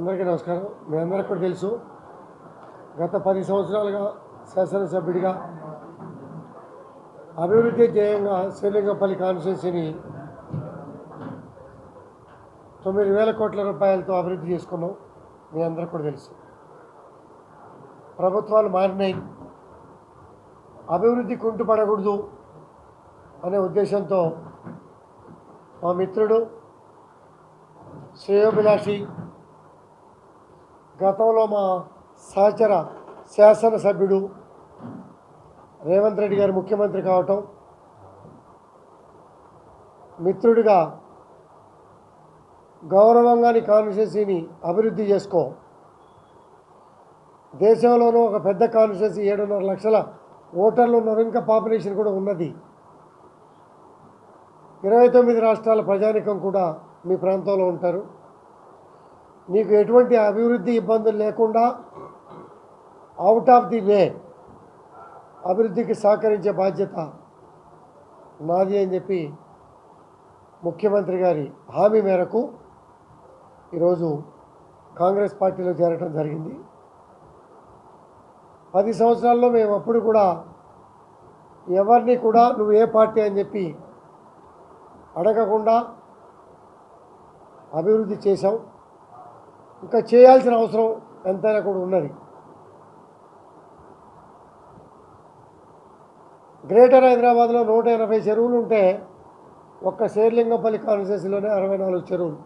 అందరికీ నమస్కారం. మీ అందరికీ కూడా తెలుసు గత పది సంవత్సరాలుగా శాసనసభ్యుడిగా అభివృద్ధి ధ్యేయంగా శ్రీలింగపల్లి కాన్స్టిట్యున్సీని తొమ్మిది వేల కోట్ల రూపాయలతో అభివృద్ధి చేసుకున్నాం. మీ అందరికీ కూడా తెలుసు. ప్రభుత్వాలు మారినాయి. అభివృద్ధి కుంటుపడకూడదు అనే ఉద్దేశంతో మా మిత్రుడు శ్రేయోభిలాషి గతంలో మా సహచర శాసనసభ్యుడు రేవంత్ రెడ్డి గారు ముఖ్యమంత్రి కావటం మిత్రుడిగా గౌరవంగా నీ కాన్స్టిట్యున్సీని అభివృద్ధి చేసుకో. దేశంలోనూ ఒక పెద్ద కాన్స్టిట్యున్సీ ఏడున్నర లక్షల ఓటర్లు ఉన్నారు. ఇంకా పాపులేషన్ కూడా ఉన్నది. ఇరవై తొమ్మిది రాష్ట్రాల ప్రజానికం కూడా మీ ప్రాంతంలో ఉంటారు. నీకు ఎటువంటి అభివృద్ధి ఇబ్బందులు లేకుండా అవుట్ ఆఫ్ ది వే అభివృద్ధికి సహకరించే బాధ్యత నాది అని చెప్పి ముఖ్యమంత్రి గారి హామీ మేరకు ఈరోజు కాంగ్రెస్ పార్టీలో చేరటం జరిగింది. పది సంవత్సరాల్లో మేము అప్పుడు కూడా ఎవరిని కూడా నువ్వు ఏ పార్టీ అని చెప్పి అడగకుండా అభివృద్ధి చేశాం ఇంకా చేయాల్సిన అవసరం ఎంతైనా కూడా ఉన్నది. గ్రేటర్ హైదరాబాద్లో నూట ఎనభై చెరువులు ఉంటే ఒక్క శేర్లింగపల్లి కాన్స్టిట్యూన్సీలోనే అరవై నాలుగు చెరువులు.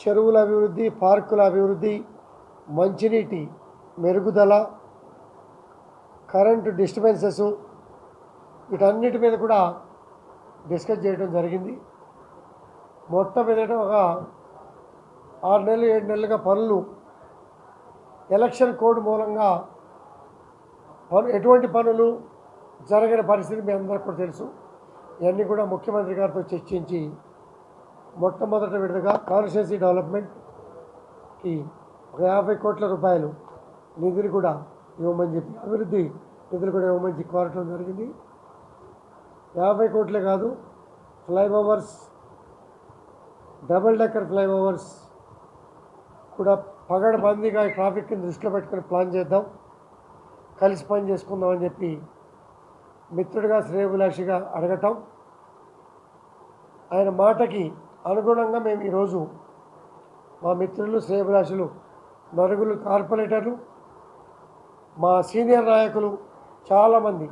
చెరువుల అభివృద్ధి పార్కుల అభివృద్ధి మంచినీటి మెరుగుదల కరెంటు డిస్టర్బెన్సెస్ వీటన్నిటి మీద కూడా డిస్కస్ చేయడం జరిగింది. మొట్టమొదట ఒక ఆరు నెలలు ఏడు నెలలుగా పనులు. ఎలక్షన్ కోడ్ మూలంగా పను ఎటువంటి పనులు జరగని పరిస్థితి మీ అందరికీ కూడా తెలుసు. ఇవన్నీ కూడా ముఖ్యమంత్రి గారితో చర్చించి మొట్టమొదట విడతగా కాన్స్టిట్యున్సీ డెవలప్మెంట్కి ఒక యాభై కోట్ల రూపాయలు నిధులు కూడా ఇవ్వమని చెప్పి అభివృద్ధి నిధులు కూడా ఇవ్వమని చెప్పి కోరటం జరిగింది. యాభై కోట్లే కాదు ఫ్లైఓవర్స్ డబుల్ డెక్కర్ ఫ్లైఓవర్స్ కూడా పగడబందీగా ఈ ట్రాఫిక్ని దృష్టిలో పెట్టుకొని ప్లాన్ చేద్దాం. కలిసి పని చేసుకుందాం అని చెప్పి మిత్రుడిగా శ్రేయభిలాషిగా అడగటం. ఆయన మాటకి అనుగుణంగా మేము ఈరోజు మా మిత్రులు శ్రేయభిలాషులు నరుగులు కార్పొరేటర్లు మా సీనియర్ నాయకులు చాలామంది